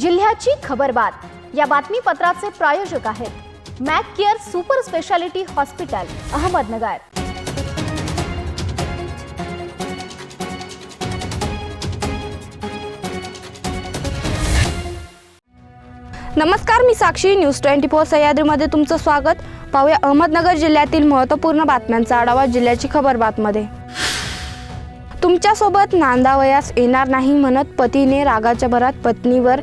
जिल्ह्याची खबरबात या बातमीपत्राचे प्रायोजक आहेत Mac care super speciality hospital Ahmednagar. नमस्कार मी साक्षी. न्यूज ट्वेंटी फोर सह्याद्रीमध्ये तुमचं स्वागत. पाहूया अहमदनगर जिल्ह्यातील महत्त्वपूर्ण बातम्यांचा आढावा जिल्ह्याची खबर बातमध्ये. तुमच्यासोबत नांदावयास येणार नाही म्हणत पतीने रागाच्या भरात पत्नीवर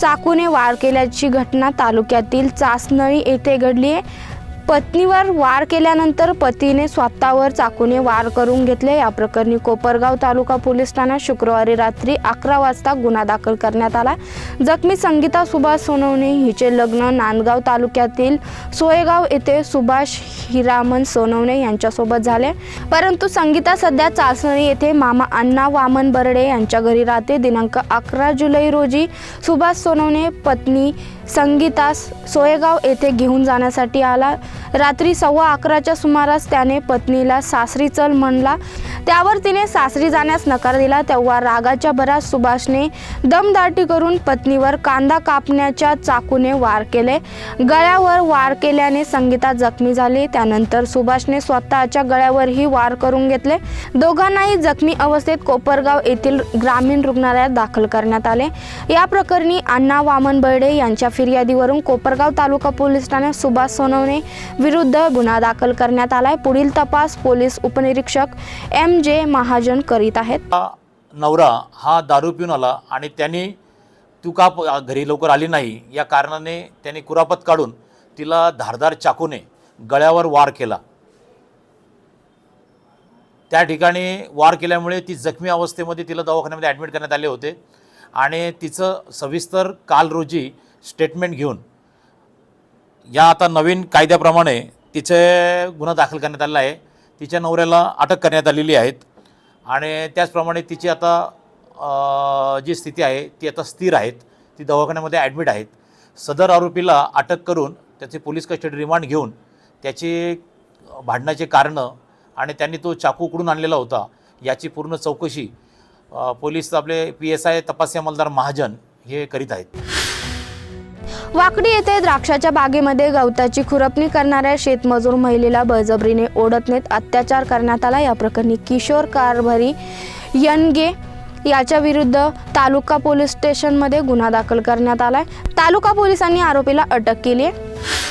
चाकूने वार केल्याची घटना तालुक्यातील चासनळी येथे घडली आहे. पत्नीवर वार केल्यानंतर पतीने स्वतःवर चाकूने वार करून घेतले. या प्रकरणी कोपरगाव तालुका पोलीस ठाण्यात शुक्रवारी रात्री अकरा वाजता गुन्हा दाखल करण्यात आला. जखमी संगीता सुभाष सोनवणे हिचे लग्न नांदगाव तालुक्यातील सोयगाव येथे सुभाष हिरामन सोनवणे यांच्यासोबत झाले. परंतु संगीता सध्या चाचणी येथे मामा अण्णा वामन बर्डे यांच्या घरी राहते. दिनांक अकरा जुलै रोजी सुभाष सोनवणे पत्नी संगीतास सोयगाव येथे घेऊन जाण्यासाठी आला. रात्री सव्वा अकराच्या सुमारास त्याने पत्नीला सासरी चल म्हणला. त्यावर तिने सासरी जाण्यास नकार दिला. तेव्हा रागाच्या भरात सुभाषने दमदाटी करून पत्नीवर कांदा कापण्याच्या चाकूने वार केले. गळ्यावर वार केल्याने संगीता जखमी झाली. त्यानंतर सुभाषने स्वतःच्या गळ्यावरही वार करून घेतले. दोघांनाही जखमी अवस्थेत कोपरगाव येथील ग्रामीण रुग्णालयात दाखल करण्यात आले. या प्रकरणी अण्णा वामन बर्डे यांच्या फिर्यादीवरून कोपरगाव तालुका पोलीस ठाण्यात सुभाष सोनवणे विरुद्ध गुन्हा दाखल करण्यात आलाय. पुढील तपास पोलीस उपनिरीक्षक एम जे महाजन करीत आहेत. नवरा हा दारू पिऊन आला आणि त्यांनी तू का घरी लवकर आली नाही. या कारणाने त्याने कुरापत काढून तिला धारदार चाकूने गळ्यावर वार केला. त्या ठिकाणी वार केल्यामुळे ती जखमी अवस्थेमध्ये तिला दवाखान्यामध्ये ॲडमिट करण्यात आले होते. आणि तिचं सविस्तर काल रोजी स्टेटमेंट घेऊन या आता नवीन कायद्याप्रमाणे तिचे गुन्हा दाखल करण्यात आलेला आहे. तिच्या नवऱ्याला अटक करण्यात आलेली आहेत. आणि त्याचप्रमाणे तिची आता जी स्थिती आहे ती आता स्थिर आहेत. ती दवाखान्यामध्ये ॲडमिट आहेत. सदर आरोपीला अटक करून त्याचे पोलीस कस्टडी रिमांड घेऊन त्याची भांडणाचे कारणं आणि त्यांनी तो चाकू उकडून आणलेला होता याची पूर्ण चौकशी पोलीस आपले पी एस आय तपासी अंमलदार महाजन हे करीत आहेत. वाकडी येथे द्राक्षाच्या बागेमध्ये गवताची खुरपणी करणाऱ्या शेतमजूर महिलेला बळजबरीने ओढत नेत अत्याचार करण्यात आला. या प्रकरणी किशोर कारभारी यनगे याच्या विरुद्ध तालुका पोलीस स्टेशनमध्ये गुन्हा दाखल करण्यात आलाय. तालुका पोलिसांनी आरोपीला अटक केली आहे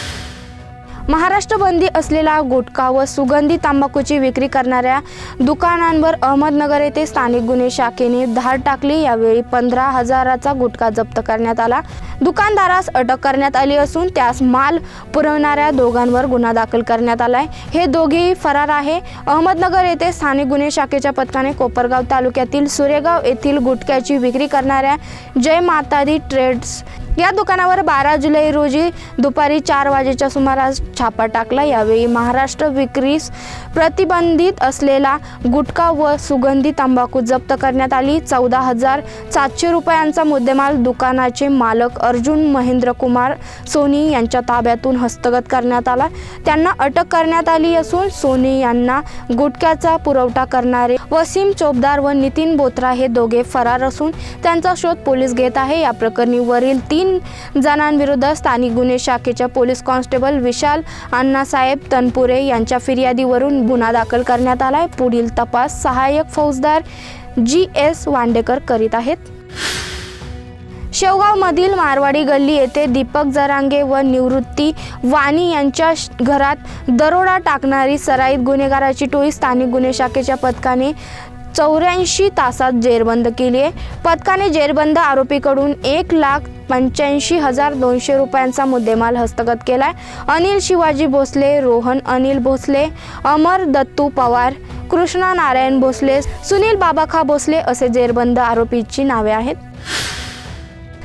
महाराष्ट्र बंदी असलेला गुटखा व सुगंधी तंबाखूची विक्री करणाऱ्या दुकानांवर अहमदनगर येथे स्थानिक गुन्हे शाखेने धाड टाकली. यावेळी पंधरा हजाराचा गुटखा जप्त करण्यात आला. दुकानदारास अटक करण्यात आली असून त्यास माल पुरवणाऱ्या दोघांवर गुन्हा दाखल करण्यात आलाय. हे दोघेही फरार आहे. अहमदनगर येथे स्थानिक गुन्हे शाखेच्या पथकाने कोपरगाव तालुक्यातील सुरेगाव येथील गुटख्याची विक्री करणाऱ्या जय मातादी ट्रेड्स या दुकानावर बारा जुलै रोजी दुपारी चार वाजेच्या सुमारास छापा टाकला. यावेळी महाराष्ट्र विक्रीस प्रतिबंधित असलेला गुटखा व सुगंधी तंबाखू जप्त करण्यात आली. चौदा हजार सातशे रुपयांचा मुद्देमाल दुकानाचे मालक अर्जुन महेंद्र कुमार सोनी यांच्या ताब्यातून हस्तगत करण्यात आला. त्यांना अटक करण्यात आली असून सोनी यांना गुटख्याचा पुरवठा करणारे वसीम चोपदार व नितीन बोत्रा हे दोघे फरार असून त्यांचा शोध पोलीस घेत आहे. या प्रकरणी वरील तीन जणांविरुद्ध स्थानिक गुन्हे शाखेच्या पोलीस कॉन्स्टेबल विशाल अण्णासाहेब तनपुरे यांच्या फिर्यादीवरून गुन्हा दाखल करण्यात आलाय. पुढील तपास सहाय्यक फौजदार जी एस वांडेकर करीत आहेत. शेवगावमधील मारवाडी गल्ली येथे दीपक जरांगे व निवृत्ती वाणी यांच्या घरात दरोडा टाकणारी सराईत गुन्हेगाराची टोळी स्थानिक गुन्हे शाखेच्या पथकाने चौऱ्याऐंशी तासात जेरबंद केली आहे. पथकाने जेरबंद आरोपीकडून एक लाख पंच्याऐंशी हजार दोनशे रुपयांचा मुद्देमाल हस्तगत केलाय. अनिल शिवाजी भोसले रोहन अनिल भोसले अमर दत्तू पवार कृष्णा नारायण भोसले सुनील बाबाखा भोसले असे जेरबंद आरोपीची नावे आहेत.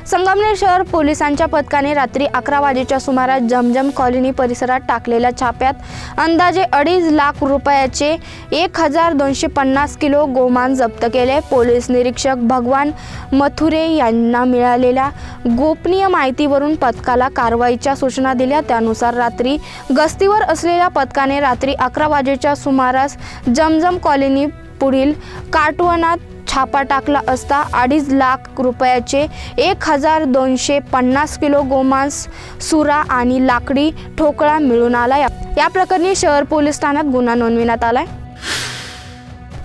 संगमनेर शहर पोलिसांच्या पथकाने रात्री अकरा वाजेच्या सुमारास जमजम कॉलनी परिसरात टाकलेल्या छाप्यात अंदाजे अडीच लाख रुपयाचे एक हजार दोनशे पन्नास किलो गोमान जप्त केले. पोलीस निरीक्षक भगवान मथुरे यांना मिळालेल्या गोपनीय माहितीवरून पथकाला कारवाईच्या सूचना दिल्या. त्यानुसार रात्री गस्तीवर असलेल्या पथकाने रात्री अकरा वाजेच्या सुमारास जमजम कॉलनी पुढील काटवनात छापा टाकला असता अडीच लाख रुपयाचे एक हजार दोनशे पन्नास किलो गोमांस सुरा आणि लाकडी ठोकळा मिळून आला या प्रकरणी शहर पोलीस ठाण्यात गुन्हा नोंदविण्यात आलाय.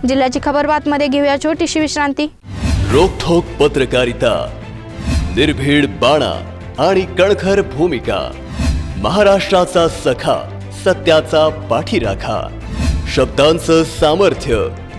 जिल्ह्याची खबर बातमध्ये घेऊया छोटीशी विश्रांती. रोखोक पत्रकारिता निर्भीड बाणा आणि कणखर भूमिका महाराष्ट्राचा सखा सत्याचा पाठीराखा शब्दांचं सामर्थ्य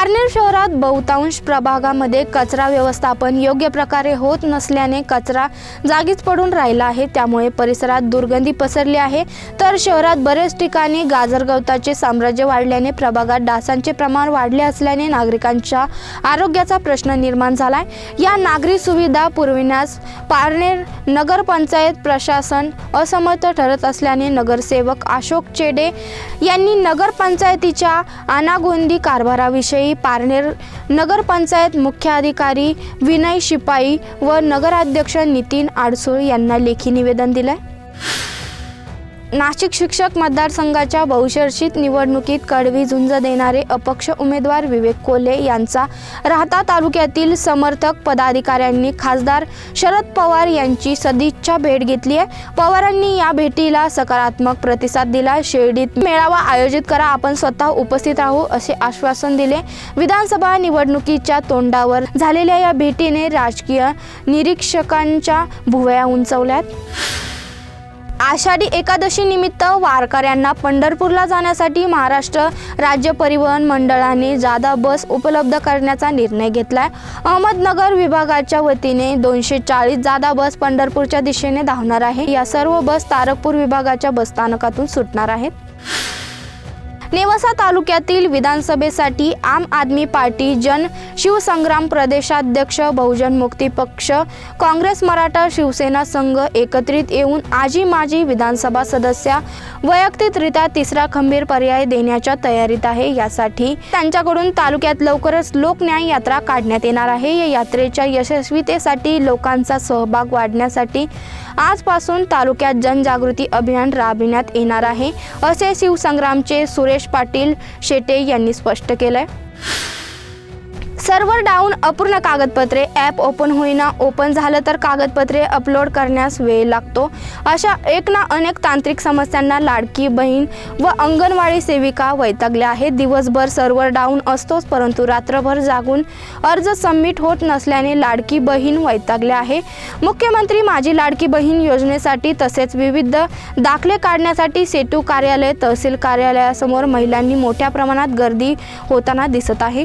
पारनेर शहरात बहुतांश प्रभागामध्ये कचरा व्यवस्थापन योग्य प्रकारे होत नसल्याने कचरा जागीच पडून राहिला आहे. त्यामुळे परिसरात दुर्गंधी पसरली आहे. तर शहरात बरेच ठिकाणी गाजर गवताचे साम्राज्य वाढल्याने प्रभागात डासांचे प्रमाण वाढले असल्याने नागरिकांच्या आरोग्याचा प्रश्न निर्माण झालाय. या नागरी सुविधा पुरविण्यास पारनेर नगरपंचायत प्रशासन असमर्थ ठरत असल्याने नगरसेवक अशोक चेडे यांनी नगरपंचायतीच्या अनागोंदी कारभाराविषयी पारनेर नगरपंचायत मुख्याधिकारी विनय शिपाई व नगराध्यक्ष नितीन आडसूळ यांना लेखी निवेदन दिलंय. नाशिक शिक्षक मतदारसंघाच्या बहुचर्चित निवडणुकीत कडवी झुंज देणारे अपक्ष उमेदवार विवेक कोल्हे यांचा राहता तालुक्यातील समर्थक पदाधिकाऱ्यांनी खासदार शरद पवार यांची सदिच्छा भेट घेतली आहे. पवारांनी या भेटीला सकारात्मक प्रतिसाद दिला. शिर्डीत मेळावा आयोजित करा. आपण स्वतः उपस्थित राहू असे आश्वासन दिले. विधानसभा निवडणुकीच्या तोंडावर झालेल्या या भेटीने राजकीय निरीक्षकांच्या भुवया उंचवल्यात. आषाढी एकादशी निमित्त वारकऱ्यांना पंढरपूरला जाण्यासाठी महाराष्ट्र राज्य परिवहन मंडळाने जादा बस उपलब्ध करण्याचा निर्णय घेतलाय. अहमदनगर विभागाच्या वतीने दोनशे चाळीस जादा बस पंढरपूरच्या दिशेने धावणार आहे. या सर्व बस तारकपूर विभागाच्या बसस्थानकातून सुटणार आहेत. नेवासा तालुक्यातील विधानसभेसाठी आम आदमी पार्टी जन शिवसंग्राम प्रदेशाध्यक्ष बहुजन मुक्ती पक्ष काँग्रेस मराठा शिवसेना संघ एकत्रित येऊन आजी माजी विधानसभा सदस्या वैयक्तिकरित्या तिसरा खंबीर पर्याय देण्याच्या तयारीत आहे. यासाठी त्यांच्याकडून तालुक्यात लवकरच लोकन्याय यात्रा काढण्यात येणार आहे. या यात्रेच्या यशस्वीतेसाठी लोकांचा सहभाग वाढण्यासाठी आजपासून तालुक्यात जनजागृती अभियान राबविण्यात येणार आहे. असे शिवसंग्रामचे सुरेश पाटील शेटे यांनी स्पष्ट केलंय. सर्व्हर डाऊन अपूर्ण कागदपत्रे ॲप ओपन होईना ओपन झालं तर कागदपत्रे अपलोड करण्यास वेळ लागतो. अशा एक ना अनेक तांत्रिक समस्यांना लाडकी बहीण व अंगणवाडी सेविका वैतागल्या आहेत. दिवसभर सर्व्हर डाऊन असतोच परंतु रात्रभर जागून अर्ज सबमिट होत नसल्याने लाडकी बहीण वैतागल्या आहे. मुख्यमंत्री माझी लाडकी बहीण योजनेसाठी तसेच विविध दाखले काढण्यासाठी सेतू कार्यालय तहसील कार्यालयासमोर महिलांनी मोठ्या प्रमाणात गर्दी होताना दिसत आहे.